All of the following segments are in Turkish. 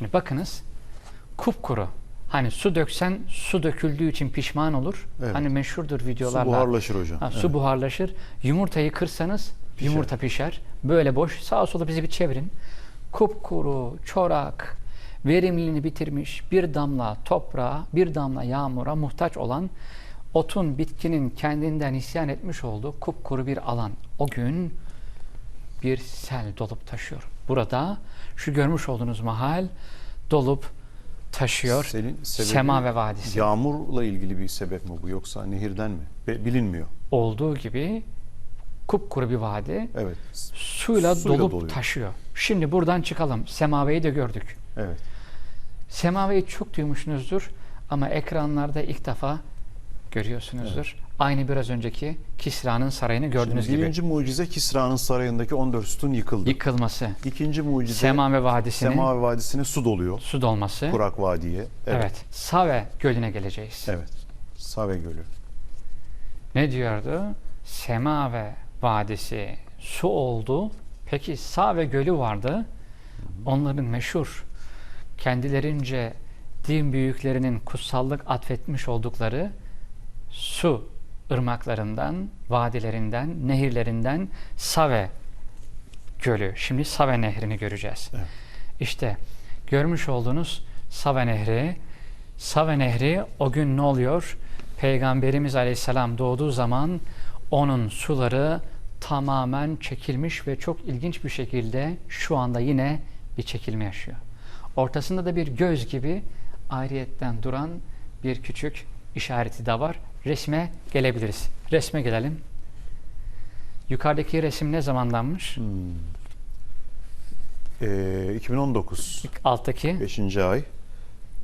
Şimdi bakınız kupkuru. Hani su döksen su döküldüğü için pişman olur. Evet. Hani meşhurdur Su videolarla. buharlaşır hocam. Ha, Evet. su buharlaşır. Yumurtayı kırsanız Pişer. yumurta pişer. Böyle boş. Sağa sola bizi bir çevirin. Kupkuru, çorak, verimliliğini bitirmiş bir damla toprağa, bir damla yağmura muhtaç olan otun, bitkinin kendinden isyan etmiş olduğu kupkuru bir alan. O gün bir sel dolup taşıyor. Burada şu görmüş olduğunuz mahal dolup taşıyor. Selin, Sema ve Vadisi. Yağmurla ilgili bir sebep mi bu yoksa nehirden mi? Be- bilinmiyor. Olduğu gibi kupkuru bir vadi. Evet. suyla, Suyla dolup doluyor. taşıyor. Şimdi buradan çıkalım. Semaveyi de gördük. Evet. Semaveyi çok duymuşsunuzdur ama ekranlarda ilk defa görüyorsunuzdur. Aynı biraz önceki Kisra'nın sarayını gördüğünüz Şimdi gibi. birinci mucize Kisra'nın sarayındaki 14 sütun yıkıldı. Yıkılması, İkinci mucize Semave Vadisi'nin Sema Vadisi'ne su doluyor. su dolması. Kurak Vadi'ye. Evet. Save Gölü'ne geleceğiz. Evet. Save Gölü. Ne diyordu? Semave Vadisi su oldu. Peki Save Gölü vardı. Onların meşhur kendilerince din büyüklerinin kutsallık atfetmiş oldukları su ırmaklarından, vadilerinden, nehirlerinden Save Gölü. Şimdi Save Nehri'ni göreceğiz. Evet. İşte görmüş olduğunuz Save Nehri. Save Nehri o gün ne oluyor? Peygamberimiz Aleyhisselam doğduğu zaman onun suları tamamen çekilmiş ve çok ilginç bir şekilde şu anda yine bir çekilme yaşıyor. Ortasında da bir göz gibi ayrıyetten duran bir küçük işareti de var. Resme gelebiliriz. Resme gelelim. Yukarıdaki resim ne zamandanmış? Hmm. Ee, 2019. Alttaki 5. ay.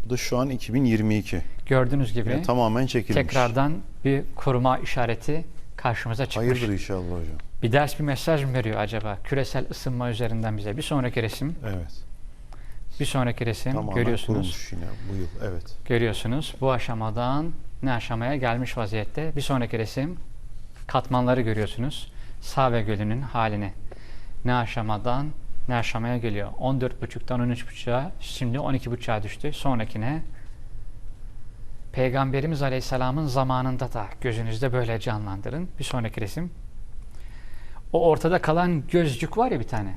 Bu da şu an 2022. gördüğünüz gibi Yani tamamen çekilmiş. tekrardan bir koruma işareti karşımıza çıkmış. Hayırdır inşallah hocam. Bir ders bir mesaj mı veriyor acaba? Küresel ısınma üzerinden bize. Bir sonraki resim. Evet. Bir sonraki resim Tamamen görüyorsunuz. kurumuş yine bu yıl. Evet. Görüyorsunuz. Bu aşamadan ne aşamaya gelmiş vaziyette. Bir sonraki resim katmanları görüyorsunuz. Save Gölü'nün halini. Ne aşamadan ne aşamaya geliyor. 14.5'tan 13.5'a şimdi 12.5'a düştü. Sonrakine Peygamberimiz Aleyhisselam'ın zamanında da gözünüzde böyle canlandırın. Bir sonraki resim. O ortada kalan gözcük var ya bir tane.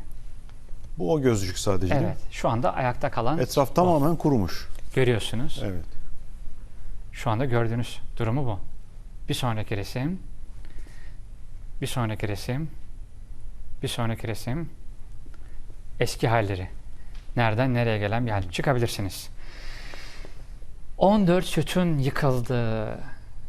Bu o gözcük sadece? Evet. Şu anda ayakta kalan Etraf tamamen kurumuş. görüyorsunuz. Evet. Şu anda gördüğünüz durumu bu. Bir sonraki resim. Bir sonraki resim. Bir sonraki resim. Eski halleri. Nereden nereye gelen bir hal. Çıkabilirsiniz. 14 sütun yıkıldı.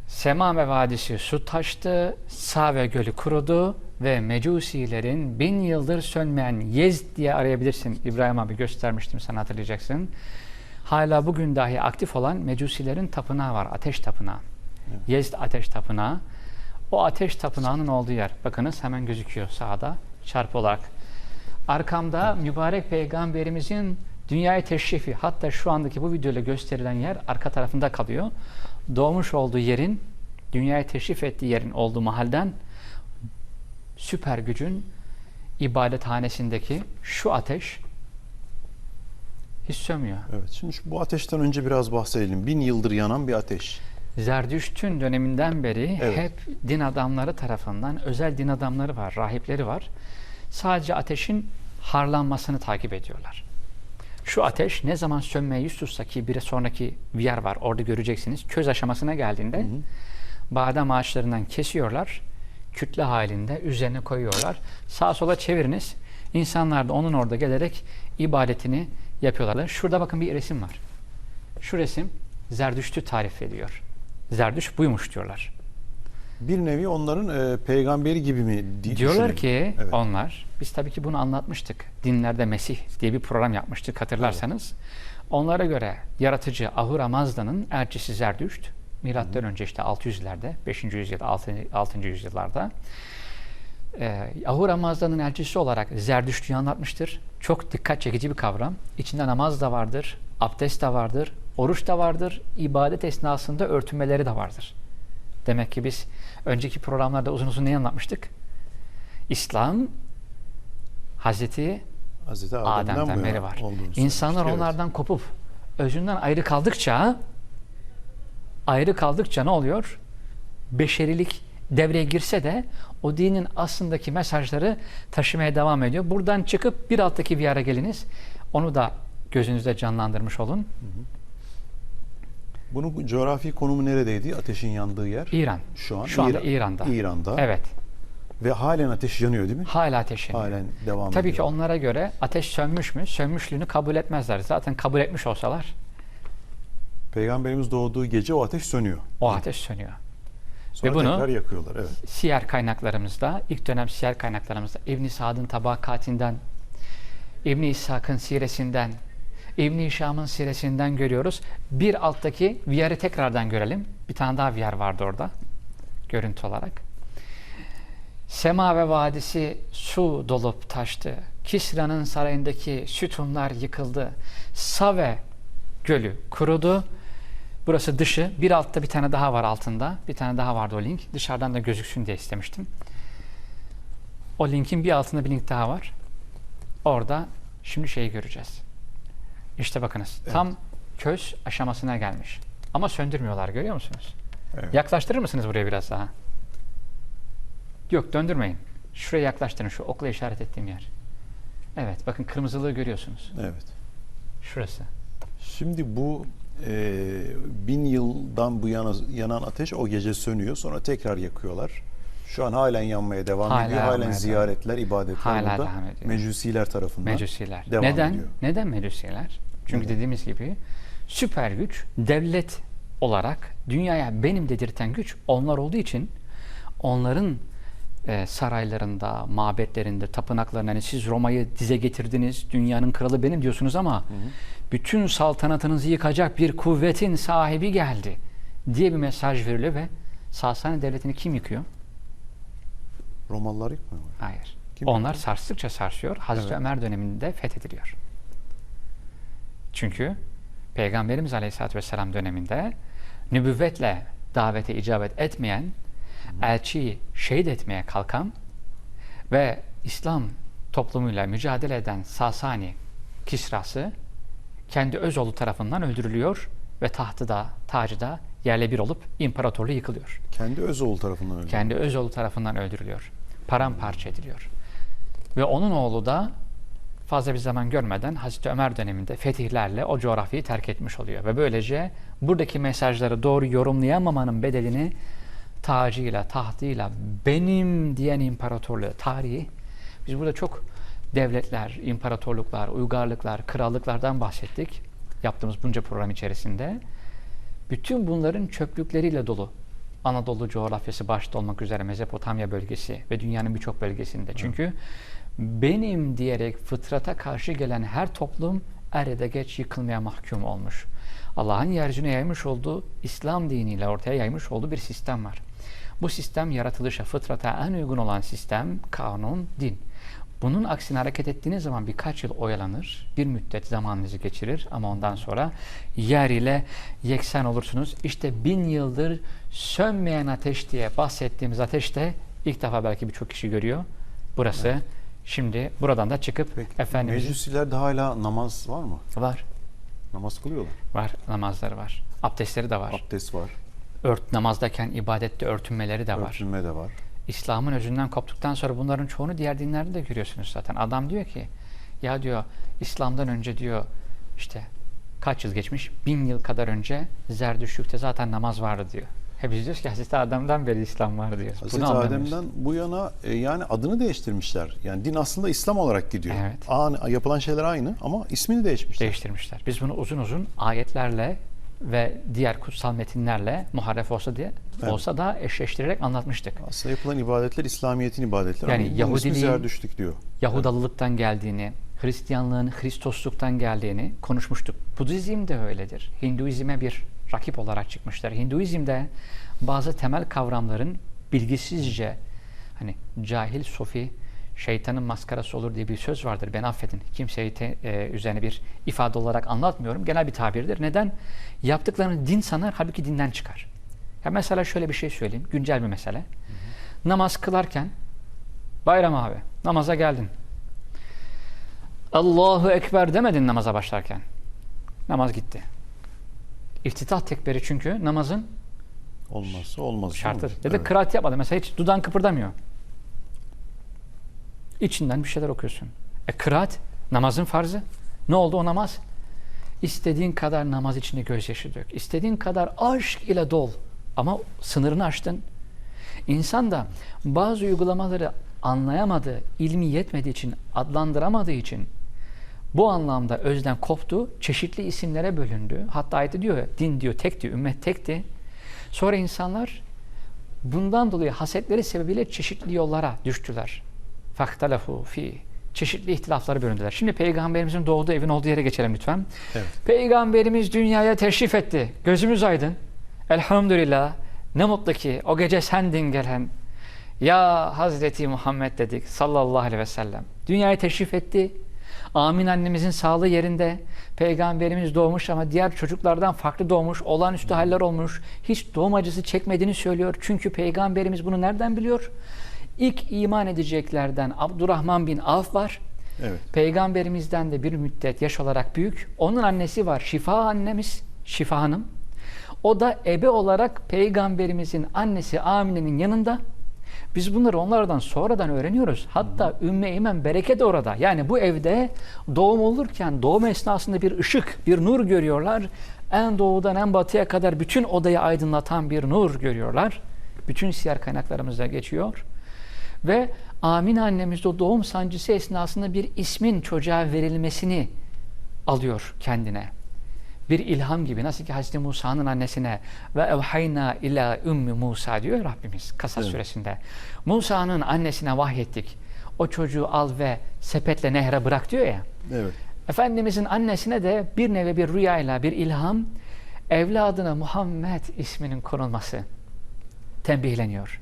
Semame Vadisi su taştı. Save Gölü kurudu ve Mecusilerin bin yıldır sönmeyen Yezd diye arayabilirsin. İbrahim abi göstermiştim sana hatırlayacaksın. Hala bugün dahi aktif olan Mecusilerin tapınağı var. Ateş tapınağı. Yezd ateş tapınağı. O ateş tapınağının olduğu yer. Bakınız hemen gözüküyor sağda çarpı olarak. Arkamda mübarek peygamberimizin dünyaya teşrifi hatta şu andaki bu videoyla gösterilen yer arka tarafında kalıyor. Doğmuş olduğu yerin dünyaya teşrif ettiği yerin olduğu mahalden süper gücün ibadethanesindeki şu ateş hiç sönmüyor. Evet. Şimdi şu, bu ateşten önce biraz bahsedelim. Bin yıldır yanan bir ateş. Zerdüşt'ün döneminden beri Evet. hep din adamları tarafından özel din adamları var, rahipleri var. Sadece ateşin harlanmasını takip ediyorlar. Şu ateş ne zaman sönmeye yüz tutsa ki bir sonraki bir yer var orada göreceksiniz. Köz aşamasına geldiğinde badem ağaçlarından kesiyorlar. Kütle halinde üzerine koyuyorlar. Sağa sola çeviriniz. İnsanlar da onun orada gelerek ibadetini yapıyorlar. Şurada bakın bir resim var. Şu resim Zerdüşt'ü tarif ediyor. Zerdüş buymuş diyorlar. Bir nevi onların e, peygamberi gibi mi di- Diyorlar ki Evet. onlar, biz tabii ki bunu anlatmıştık. Dinlerde Mesih diye bir program yapmıştık hatırlarsanız. Onlara göre yaratıcı Ahura Mazda'nın elçisi Zerdüşt, milattan önce işte 600'lerde, 5. yüzyıl, 6. 6. yüzyıllarda e, Ahura Mazda'nın elçisi olarak Zerdüşt'ü anlatmıştır. Çok dikkat çekici bir kavram. İçinde namaz da vardır, abdest de vardır, oruç da vardır, ibadet esnasında örtünmeleri de vardır. Demek ki biz önceki programlarda uzun uzun ne anlatmıştık? İslam Hazreti Hazreti Adem'den, Adem'den beri var. İnsanlar evet. onlardan kopup özünden ayrı kaldıkça ayrı kaldıkça ne oluyor? Beşerilik devreye girse de o dinin aslındaki mesajları taşımaya devam ediyor. Buradan çıkıp bir alttaki bir yere geliniz. Onu da gözünüzde canlandırmış olun. Bunun coğrafi konumu neredeydi? Ateşin yandığı yer. İran. Şu an Şu anda İran- İran'da. İran'da. Evet. Ve halen ateş yanıyor değil mi? Hala ateş yanıyor. Halen devam Tabii ediyor. ki onlara göre ateş sönmüş mü? Sönmüşlüğünü kabul etmezler. Zaten kabul etmiş olsalar Peygamberimiz doğduğu gece o ateş sönüyor. o ateş sönüyor. Sonra Ve bunu- yakıyorlar. Evet. siyer kaynaklarımızda, ilk dönem siyer kaynaklarımızda İbn Sad'ın tabakatinden, İbn İshak'ın siresinden, İbn Hişam'ın siresinden görüyoruz. Bir alttaki viyarı tekrardan görelim. Bir tane daha viyar vardı orada görüntü olarak. Sema ve vadisi su dolup taştı. Kisra'nın sarayındaki sütunlar yıkıldı. Save gölü kurudu. Burası dışı. Bir altta bir tane daha var altında. Bir tane daha vardı o link. Dışarıdan da gözüksün diye istemiştim. O linkin bir altında bir link daha var. Orada şimdi şeyi göreceğiz. İşte bakınız. Evet. Tam köz aşamasına gelmiş. Ama söndürmüyorlar görüyor musunuz? evet. Yaklaştırır mısınız buraya biraz daha? Yok döndürmeyin. Şuraya yaklaştırın. Şu okla işaret ettiğim yer. Evet bakın kırmızılığı görüyorsunuz. evet. Şurası. Şimdi bu e, bin yıldan bu yana yanan ateş o gece sönüyor. Sonra tekrar yakıyorlar. Şu an halen yanmaya devam Hala ediyor. Halen yanmaya ziyaretler, ibadetler Hala burada. devam ediyor. Mecusiler tarafından. Mecusiler. devam Neden? ediyor. Neden mecusiler? Çünkü Neden? dediğimiz gibi süper güç devlet olarak dünyaya benim dedirten güç onlar olduğu için onların e, saraylarında, mabetlerinde, tapınaklarında hani siz Roma'yı dize getirdiniz, dünyanın kralı benim diyorsunuz ama bütün saltanatınızı yıkacak bir kuvvetin sahibi geldi diye bir mesaj veriliyor ve Sasani devletini kim yıkıyor? Romalılar yıkmıyorlar. Hayır. Kim Onlar sarstıkça sarsıyor. Hazreti Evet. Ömer döneminde fethediliyor. Çünkü Peygamberimiz Aleyhisselatü Vesselam döneminde nübüvvetle davete icabet etmeyen, elçiyi şehit etmeye kalkan ve İslam toplumuyla mücadele eden Sasani Kisrası kendi öz oğlu tarafından öldürülüyor ve tahtı da, tacı da yerle bir olup imparatorluğu yıkılıyor. Kendi öz oğlu tarafından öldü. Kendi öz oğlu tarafından öldürülüyor. Paramparça ediliyor. Ve onun oğlu da fazla bir zaman görmeden Hazreti Ömer döneminde fetihlerle o coğrafyayı terk etmiş oluyor. Ve böylece buradaki mesajları doğru yorumlayamamanın bedelini tacıyla, tahtıyla benim diyen imparatorluğu, tarihi. Biz burada çok devletler, imparatorluklar, uygarlıklar, krallıklardan bahsettik. Yaptığımız bunca program içerisinde. Bütün bunların çöplükleriyle dolu. Anadolu coğrafyası başta olmak üzere Mezopotamya bölgesi ve dünyanın birçok bölgesinde. Çünkü benim diyerek fıtrata karşı gelen her toplum er ya da geç yıkılmaya mahkum olmuş. Allah'ın yeryüzüne yaymış olduğu İslam diniyle ortaya yaymış olduğu bir sistem var. Bu sistem yaratılışa, fıtrata en uygun olan sistem, kanun, din. Bunun aksine hareket ettiğiniz zaman birkaç yıl oyalanır, bir müddet zamanınızı geçirir ama ondan sonra yer ile yeksen olursunuz. İşte bin yıldır sönmeyen ateş diye bahsettiğimiz ateş de ilk defa belki birçok kişi görüyor. Burası. Şimdi buradan da çıkıp Peki, Efendimizin Mecusilerde hala namaz var mı? var, Namaz kılıyorlar. var namazları var. Abdestleri de var. Abdest var. Ört, namazdayken ibadette örtünmeleri de var. Örtünme de var. İslam'ın özünden koptuktan sonra bunların çoğunu diğer dinlerde de görüyorsunuz zaten. Adam diyor ki ya diyor İslam'dan önce diyor işte kaç yıl geçmiş? Bin yıl kadar önce Zerdüştlük'te zaten namaz vardı diyor. Hep biz diyoruz ki Hazreti Adem'den beri İslam var diyor. Hazreti anlamıyoruz. Adem'den bu yana e, yani adını değiştirmişler. Yani din aslında İslam olarak gidiyor. Evet. Aynı, yapılan şeyler aynı ama ismini değişmişler. değiştirmişler. Biz bunu uzun uzun ayetlerle ve diğer kutsal metinlerle muharref olsa diye Evet. olsa da eşleştirerek anlatmıştık. Aslında yapılan ibadetler İslamiyet'in ibadetleri. Yani ismi Yahudiliğin- Zerdüştlük diyor. Yahudalılıktan geldiğini, Hristiyanlığın Hristosluktan geldiğini konuşmuştuk. Budizm de öyledir. Hinduizme bir rakip olarak çıkmışlar. Hinduizmde bazı temel kavramların bilgisizce hani cahil sofi şeytanın maskarası olur diye bir söz vardır. Ben affedin. Kimseyi te- e, üzerine bir ifade olarak anlatmıyorum. Genel bir tabirdir. Neden? Yaptıklarını din sanar, halbuki dinden çıkar. Ya mesela şöyle bir şey söyleyeyim. Güncel bir mesele. Namaz kılarken Bayram abi namaza geldin. Allahu Ekber demedin namaza başlarken. Namaz gitti. İftitah tekbiri çünkü namazın Olmazsa olmaz. şartıdır. Ya da Evet. kıraat yapmadı. Mesela hiç dudağın kıpırdamıyor. İçinden bir şeyler okuyorsun. E kıraat namazın farzı. Ne oldu o namaz? İstediğin kadar namaz içinde gözyaşı dök. İstediğin kadar aşk ile dol. Ama sınırını aştın. İnsan da bazı uygulamaları anlayamadığı, ilmi yetmediği için, adlandıramadığı için bu anlamda özden koptu, çeşitli isimlere bölündü. Hatta ayette diyor din diyor tekti, ümmet tekti. Sonra insanlar bundan dolayı hasetleri sebebiyle çeşitli yollara düştüler. Faktalafu fi çeşitli ihtilafları bölündüler. Şimdi peygamberimizin doğduğu evin olduğu yere geçelim lütfen. Evet. Peygamberimiz dünyaya teşrif etti. Gözümüz aydın. Elhamdülillah. Ne mutlu ki o gece sendin gelen. Ya Hazreti Muhammed dedik sallallahu aleyhi ve sellem. Dünyaya teşrif etti. Amin annemizin sağlığı yerinde. Peygamberimiz doğmuş ama diğer çocuklardan farklı doğmuş. Olağanüstü haller olmuş. Hiç doğum acısı çekmediğini söylüyor. Çünkü peygamberimiz bunu nereden biliyor? İlk iman edeceklerden Abdurrahman bin Avf var. Evet. Peygamberimizden de bir müddet yaş olarak büyük. Onun annesi var Şifa annemiz, Şifa Hanım. O da ebe olarak peygamberimizin annesi Amine'nin yanında. Biz bunları onlardan sonradan öğreniyoruz. Hatta Ümmü Eymen bereket de orada. Yani bu evde doğum olurken doğum esnasında bir ışık, bir nur görüyorlar. En doğudan en batıya kadar bütün odayı aydınlatan bir nur görüyorlar. Bütün siyer kaynaklarımızda geçiyor. Ve Amine annemiz de o doğum sancısı esnasında bir ismin çocuğa verilmesini alıyor kendine. Bir ilham gibi nasıl ki Hazreti Musa'nın annesine ve evhayna ila ümmi Musa diyor Rabbimiz Kasas Evet. suresinde. Musa'nın annesine vahyettik. O çocuğu al ve sepetle nehre bırak diyor ya. Evet. Efendimizin annesine de bir nevi bir rüyayla bir ilham evladına Muhammed isminin konulması tembihleniyor.